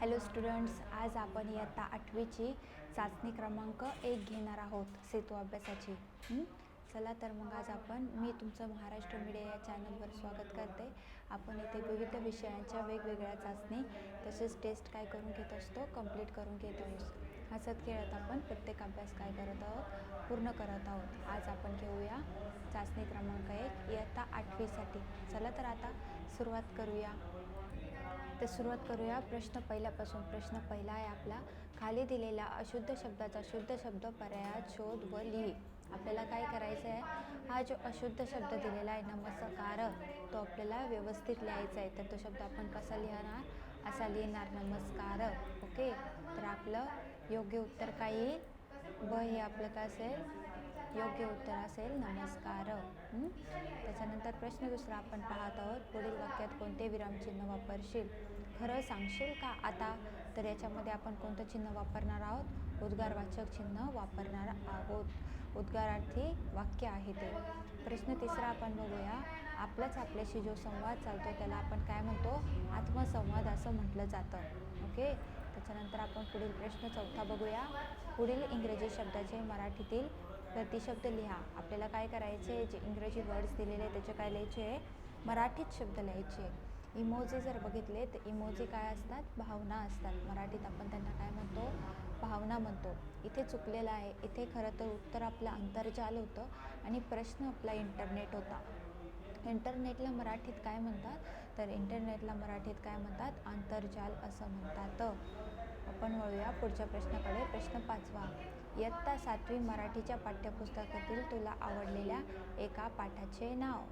Hello students आज आपण इयत्ता आठवीची चाचणी क्रमांक एक घेणार आहोत सेतू अभ्यासाची. चला तर मग आज आपण मी तुमचं महाराष्ट्र मीडिया या चॅनलवर स्वागत करते. आपण इथे विविध विषयांच्या वेगवेगळ्या चाचणी तसेच टेस्ट काय करून घेत असतो कंप्लीट करून घेत असतो हसत खेळत आपण प्रत्येक अभ्यास काय करत आहोत पूर्ण करत आहोत. आज आपण घेऊया चाचणी क्रमांक एक इयत्ता आठवीसाठी. चला तर आता सुरुवात करूया. तर सुरुवात करूया. प्रश्न पहिल्यापासून. प्रश्न पहिला आहे आपला. खाली दिलेला अशुद्ध शब्दाचा शुद्ध शब्द पर्यायात शोध व लिही. आपल्याला काय करायचं आहे हा जो अशुद्ध शब्द दिलेला आहे नमस्कार तो आपल्याला व्यवस्थित लिहायचा आहे. तर तो शब्द आपण कसा लिहिणार? असा लिहिणार नमस्कार. ओके? तर आपलं योग्य उत्तर काय येईल? ब हे आपलं काय असेल योग्य उत्तर असेल. नमस्कार. त्याच्यानंतर प्रश्न दुसरा आपण पाहत आहोत. पुढील वाक्यात कोणते विरामचिन्ह वापरशील? खरं सांगशील का? आता तर याच्यामध्ये आपण कोणतं चिन्ह वापरणार आहोत? उद्गारवाचक चिन्ह वापरणार आहोत. उद्गारार्थी वाक्य आहे ते. प्रश्न तिसरा आपण बघूया. आपलाच आपल्याशी जो संवाद चालतो त्याला आपण काय म्हणतो? आत्मसंवाद असं म्हटलं जातं. ओके? त्याच्यानंतर आपण पुढील प्रश्न चौथा बघूया. पुढील इंग्रजी शब्दाचे मराठीतील प्रतिशब्द लिहा. आपल्याला काय करायचे? जे इंग्रजी वर्ड्स दिलेले आहे त्याचे काय लिहायचे? मराठीत शब्द लिहायचे. इमोजे इमोजी जर बघितले तर इमोजी काय असतात? भावना असतात. मराठीत आपण त्यांना काय म्हणतो? भावना म्हणतो. इथे चुकलेलं आहे. इथे खरं तर उत्तर आपलं आंतरजाल होतं आणि प्रश्न आपला इंटरनेट होता. इंटरनेटला मराठीत काय म्हणतात? तर इंटरनेटला मराठीत काय म्हणतात? आंतरजाल असं म्हणतात. आपण वळूया पुढच्या प्रश्नाकडे. प्रश्न पाचवा. इयत्ता सातवी मराठीच्या पाठ्यपुस्तकातील तुला आवडलेल्या एका पाठाचे नाव.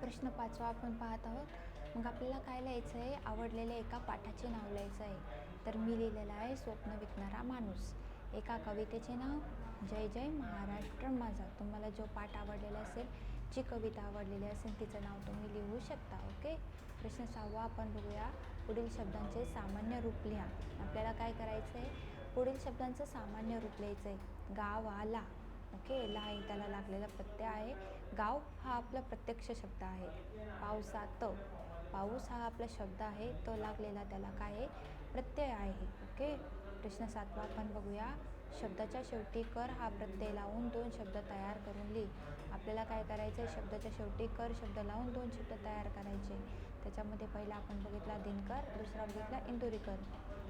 प्रश्न पाचवा आपण पाहत आहोत. मग आपल्याला काय लिहायचं आहे? आवडलेल्या एका पाठाचे नाव लिहायचं आहे. तर मी लिहिलेलं आहे स्वप्न विकणारा माणूस. एका कवितेचे नाव जय जय महाराष्ट्र माझा. तुम्हाला जो पाठ आवडलेला असेल जी कविता आवडलेली असेल तिचं नाव तुम्ही लिहू शकता ओके? प्रश्न सहावा आपण बघूया. पुढील शब्दांचे सामान्य रूप लिहा. आपल्याला काय करायचं आहे पुढील शब्दांचं सामान्य रूप लिहायचं आहे. गाव आला ओके? ला हे त्याला लागलेला प्रत्यय आहे. गाव हा आपला प्रत्यक्ष शब्द आहे. पावसात. पाऊस हा आपला शब्द आहे. तो लागलेला त्याला काय आहे? प्रत्यय आहे. ओके? प्रश्न सातवा आपण बघूया. शब्दाच्या शेवटी कर हा प्रत्यय लावून दोन शब्द तयार करून लिही. आपल्याला काय करायचं आहे शब्दाच्या शेवटी कर शब्द लावून दोन शब्द तयार करायचे. त्याच्यामध्ये पहिला आपण बघितला दिनकर दुसरा बघितला इंदुरीकर.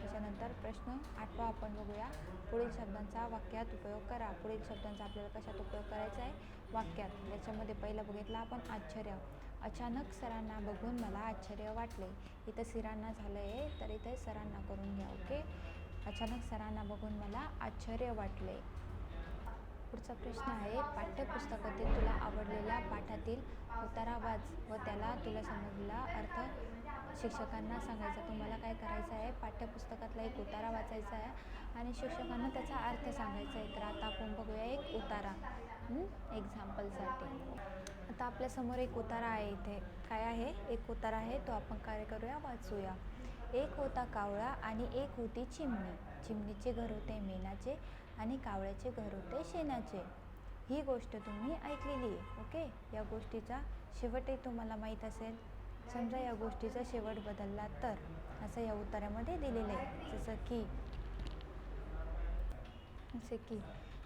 त्याच्यानंतर प्रश्न आठवा आपण बघूया. पुढील शब्दांचा वाक्यात उपयोग करा. पुढील शब्दांचा आपल्याला कशात उपयोग करायचा आहे? वाक्यात. त्याच्यामध्ये पहिलं बघितला आपण आश्चर्य. अचानक सरांना बघून मला आश्चर्य वाटले. इथं सिरांना झालं आहे तर इथे सरांना करून घ्या ओके? अचानक सरांना बघून मला आश्चर्य वाटले. पुढचा प्रश्न आहे पाठ्यपुस्तकातील तुला आवडलेल्या पाठातील उतारा वाच व त्याला तुला समजलेला अर्थ शिक्षकांना सांगायचा. तुम्हाला काय करायचं आहे? पाठ्यपुस्तकातला एक उतारा वाचायचा आहे आणि शिक्षकांना त्याचा अर्थ सांगायचा आहे. तर आता आपण बघूया एक उतारा एक्झाम्पलसाठी आता आपल्यासमोर एक उतारा आहे इथे. काय आहे? एक उतारा आहे तो आपण काय करूया वाचूया. एक होता कावळा आणि एक होती चिमणी. चिमणीचे घर होते मेनाचे. आणि कावळ्याचे घर होते शेणाचे. ही गोष्ट तुम्ही ऐकलेली आहे ओके? या गोष्टीचा शेवटही तुम्हाला माहीत असेल. समजा या गोष्टीचा शेवट बदलला तर असं या उत्तरामध्ये दिलेलं आहे. जसं की जसे की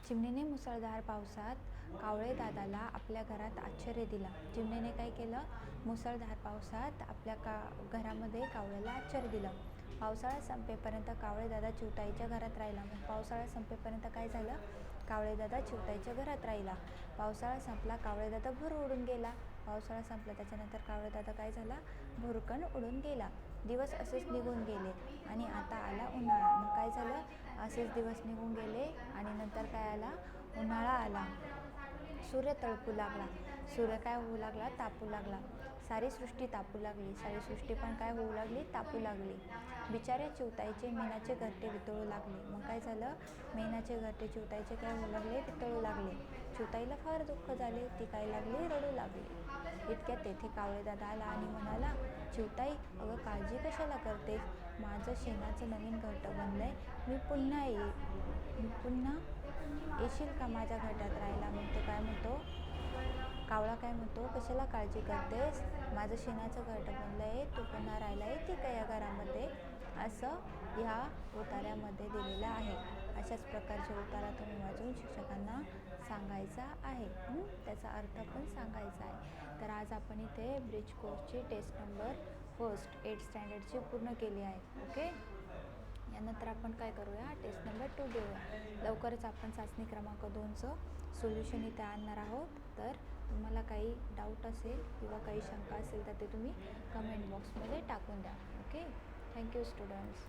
चिमणीने मुसळधार पावसात कावळे दादाला आपल्या घरात आश्चर्य दिला. चिमणीने काय केलं? मुसळधार पावसात आपल्या का घरामध्ये कावळ्याला आश्चर्य दिलं. पावसाळा संपेपर्यंत कावळे दादा चिवताईच्या घरात राहिला. मग पावसाळा संपेपर्यंत काय झालं? कावळे दादा चिवताईच्या घरात राहिला. पावसाळा संपला कावळेदादा भर उडून गेला. पावसाळा संपला त्याच्यानंतर कावळे दादा काय झाला? भुरकण उडून गेला. दिवस असेच निघून गेले आणि आता आला उन्हाळा. मग काय झालं? असेच दिवस निघून गेले आणि नंतर काय आला? उन्हाळा आला. सूर्य तळपू लागला. सूर्य काय होऊ लागला? तापू लागला. सारी सृष्टी तापू लागली. सारी सृष्टी पण काय होऊ लागली? तापू लागली. बिचारे चिवताईचे मेनाचे घरटे वितळू लागले. मग काय झालं? मेनाचे घरटे चिवतायचे काय होऊ लागले? वितळू लागले. चिवताईला फार दुःख झाले. ती काय लागली? रडू लागली. इतक्यात तेथे कावळे दादा आला आणि म्हणाला चिवताई अगं काळजी कशाला करतेस? माझं शेणाचं नवीन घरटं आहे मी पुन्हा ये मी पुन्हा येशील का माझ्या घरात राहायला? मग तो काय म्हणतो कावळा काय म्हणतो कशाला काळजी करतेस? माझं शेणाचं घरटं बनलं आहे तू पुन्हा राहायला येते का या घरामध्ये. असं ह्या उतार्यामध्ये दिलेलं आहे. अशाच प्रकारचे उतारा तुम्ही वाजवून शिक्षकांना सांगायचा आहे. त्याचा अर्थ पण सांगायचा आहे. तर आज आपण इथे ब्रिज कोर्सची टेस्ट नंबर फर्स्ट एट स्टँडर्डची पूर्ण केली आहे. ओके? यानंतर आपण काय करूया? टेस्ट नंबर टू घेऊया. लवकरच आपण चाचणी क्रमांक दोनचं सोल्युशन इथे आणणार आहोत. तर तुम्हाला काही डाऊट असेल किंवा काही शंका असेल तर ते तुम्ही कमेंट बॉक्समध्ये टाकून द्या. Okay thank you students